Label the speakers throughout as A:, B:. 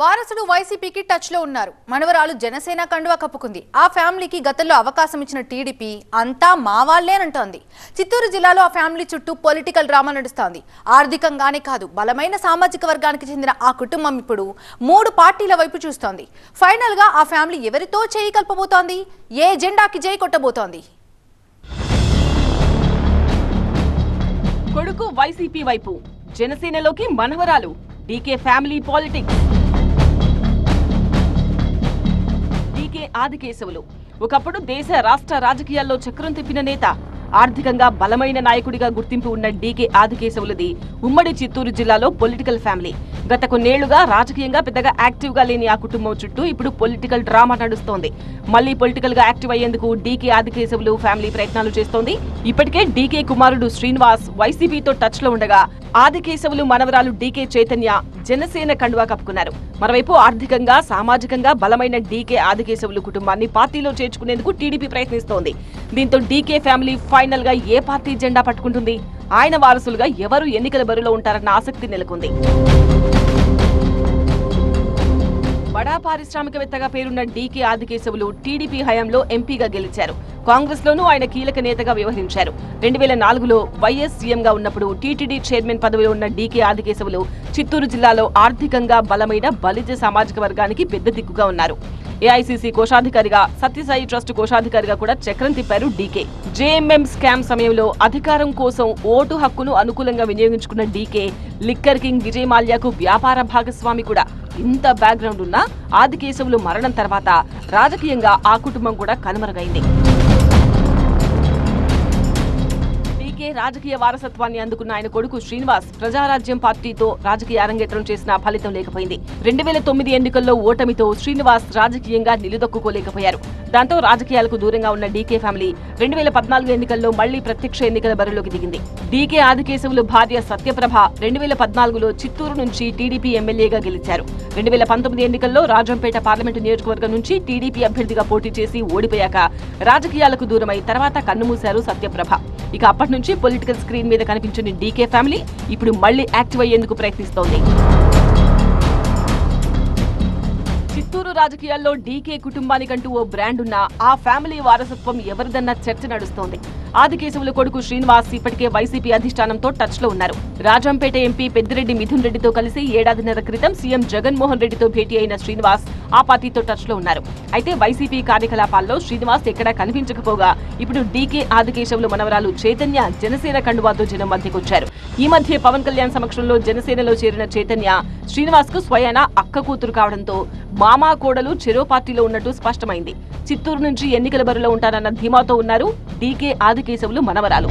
A: వారసుడు వైసీపీకి టచ్లో ఉన్నారు. మనవరాలు జనసేన కండువా కప్పుకుంది. ఆ ఫ్యామిలీకి గతంలో అవకాశం ఇచ్చిన టీడీపీ అంతా మా వాళ్ళేనంటోంది చిత్తూరు జిల్లాలో ఆ ఫ్యామిలీ చుట్టూ పొలిటికల్ డ్రామా నడుస్తోంది. ఆర్థికంగానే కాదు బలమైన సామాజిక వర్గానికి చెందిన ఆ కుటుంబం ఇప్పుడు మూడు పార్టీల వైపు చూస్తోంది. ఫైనల్గా ఆ ఫ్యామిలీ ఎవరితో చేయి కలపబోతోంది? ఏ ఎజెండాకి జై కొట్టబోతోంది?
B: కొడుకు వైసీపీ వైపు జనసేనలోకి మనవరాలు DK family politics. DK Adikesavulu. ఒకప్పుడు దేశ రాష్ట్ర రాజకీయాల్లో చక్రం తిప్పిన నేత ఆర్థికంగా బలమైన నాయకుడిగా గుర్తింపు ఉన్న డీకే ఆదికేశవులది ఉమ్మడి చిత్తూరు జిల్లాలో పొలిటికల్ ఫ్యామిలీ. గత కొన్నేళ్ళుగా రాజకీయంగా పెద్దగా యాక్టివ్గా లేని ఆ కుటుంబం చుట్టూ ఇప్పుడు పొలిటికల్ డ్రామా నడుస్తోంది. మళ్ళీ పొలిటికల్గా యాక్టివ్ అయ్యేందుకు డీకే ఆదికేశవులు ఫ్యామిలీ ప్రయత్నాలు చేస్తోంది. ఇప్పటికే డీకే కుమారుడు శ్రీనివాస్ వైసీపీతో టచ్లో ఉండగా ఆదికేశవులు మనవరాలు డీకే చైతన్య జనసేన కండువా కప్పుకున్నారు. మరోవైపు ఆర్థికంగా సామాజికంగా బలమైన డీకే ఆదికేశవులు కుటుంబాన్ని పార్టీలో చేర్చుకునేందుకు టీడీపీ ప్రయత్నిస్తోంది. దీంతో డీకే ఫ్యామిలీ ఫైనల్గా ఏ పార్టీ జెండా పట్టుకుంటుంది? ఆయన వారసులుగా ఎవరు ఎన్నికల బరిలో ఉంటారన్న ఆసక్తి నెలకొంది. పారిశ్రామికవేత్తగా పేరున్న డీకే ఆదికేశవులు టీడీపీ హయాంలో ఎంపీగా గెలిచారు. కాంగ్రెస్ లోనూ ఆయన కీలక నేతగా వ్యవహరించారు. రెండు వేల నాలుగులో వైఎస్ సీఎంగా ఉన్నప్పుడు టీటీడీ చైర్మన్ పదవిలో ఉన్న డీకే ఆదికేశవులు చిత్తూరు జిల్లాలో ఆర్థికంగా బలమైన బలిజ సామాజిక వర్గానికి పెద్ద దిక్కుగా ఉన్నారు. ఏఐసీసీ కోశాధికారిగా సత్యసాయి ట్రస్ట్ కోశాధికారిగా కూడా చక్రం తిప్పారు డీకే. జేఎంఎం స్కామ్ సమయంలో అధికారం కోసం ఓటు హక్కును అనుకూలంగా వినియోగించుకున్న డీకే లిక్కర్ కింగ్ విజయ్ మాల్యాకు వ్యాపార భాగస్వామి కూడా. ఇంత బ్యాక్గ్రౌండ్ ఉన్న ఆదికేశవులు మరణం తర్వాత రాజకీయంగా ఆ కుటుంబం కూడా కనుమరుగైంది. పీకే రాజకీయ వారసత్వాన్ని అందుకున్న ఆయన కొడుకు శ్రీనివాస్ ప్రజారాజ్యం పార్టీతో రాజకీయ అరంగేట్రం చేసిన ఫలితం లేకపోయింది. రెండు వేల తొమ్మిది ఎన్నికల్లో ఓటమితో శ్రీనివాస్ రాజకీయంగా నిలుదొక్కుకోలేకపోయారు. దాంతో రాజకీయాలకు దూరంగా ఉన్న డీకే ఫ్యామిలీ రెండు వేల పద్నాలుగు ఎన్నికల్లో మళ్ళీ ప్రత్యక్ష ఎన్నికల బరిలోకి దిగింది. డీకే ఆదికేశవులు భార్య సత్యప్రభ రెండు వేల పద్నాలుగులో చిత్తూరు నుంచి టీడీపీ ఎమ్మెల్యేగా గెలిచారు. రెండు వేల పంతొమ్మిది ఎన్నికల్లో రాజంపేట పార్లమెంటు నియోజకవర్గం నుంచి టీడీపీ అభ్యర్థిగా పోటీ చేసి ఓడిపోయాక రాజకీయాలకు దూరమై తర్వాత కన్నుమూశారు సత్యప్రభ. ఇక అప్పటి నుంచి పొలిటికల్ స్క్రీన్ మీద కనిపించిన డీకే ఫ్యామిలీ ఇప్పుడు మళ్ళీ యాక్టివ్ అయ్యేందుకు ప్రయత్నిస్తోంది. రాజకీయాల్లో డీకే కుటుంబానికంటూ ఓ బ్రాండ్ ఉన్న ఆ ఫ్యామిలీ వారసత్వం ఎవరిదన్న చర్చ నడుస్తోంది. ఆదికేశవుల కొడుకు శ్రీనివాస్ ఇప్పటికే వైసీపీ అధిష్టానంతో టచ్లో ఉన్నారు. రాజంపేట ఎంపీ పెద్దిరెడ్డి మిథున్ రెడ్డితో కలిసి ఏడాదిన్నర క్రితం సీఎం జగన్మోహన్ రెడ్డితో భేటీ అయిన శ్రీనివాస్ ఆ పార్టీతో టచ్లో ఉన్నారు. అయితే వైసీపీ కార్యకలాపాల్లో శ్రీనివాస్ ఎక్కడా కనిపించకపోగా ఇప్పుడు డీకే ఆదికేశవులు మనవరాలు చైతన్య జనసేన కండువాతో జనం మధ్యకొచ్చారు. ఈ మధ్య పవన్ కళ్యాణ్ సమక్షంలో జనసేనలో చేరిన చైతన్య శ్రీనివాస్కు స్వయాన అక్క కూతురు కావడంతో మామా కోడలు చెరో పార్టీలో ఉన్నట్టు స్పష్టమైంది. చిత్తూరు నుంచి ఎన్నికల బరిలో ఉంటానన్న ధీమాతో ఉన్నారు. డీకే ఆదికేశవులు మనవరాలు.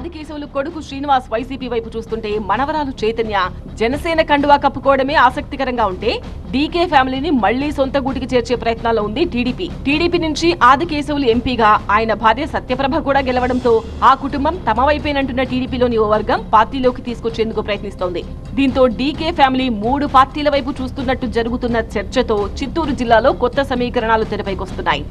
B: ఆదికేశవులు కొడుకు శ్రీనివాస్ వైసీపీ వైపు చూస్తుంటే మనవరాలు చైతన్య జనసేన కండువా కప్పుకోవడమే ఆసక్తికరంగా ఉంటే డీకే ఫ్యామిలీని మళ్ళీ సొంత గూటికి చేర్చే ప్రయత్నాల్లో ఉంది టీడీపీ. టీడీపీ నుంచి ఆదికేశవులు ఎంపీగా ఆయన భార్య సత్యప్రభ కూడా గెలవడంతో ఆ కుటుంబం తమ వైపేనంటున్న టీడీపీలోని ఓ వర్గం పార్టీలోకి తీసుకొచ్చేందుకు ప్రయత్నిస్తోంది. దీంతో డీకే ఫ్యామిలీ మూడు పార్టీల వైపు చూస్తున్నట్టు జరుగుతున్న చర్చతో చిత్తూరు జిల్లాలో కొత్త సమీకరణాలు తెరపైకొస్తున్నాయి.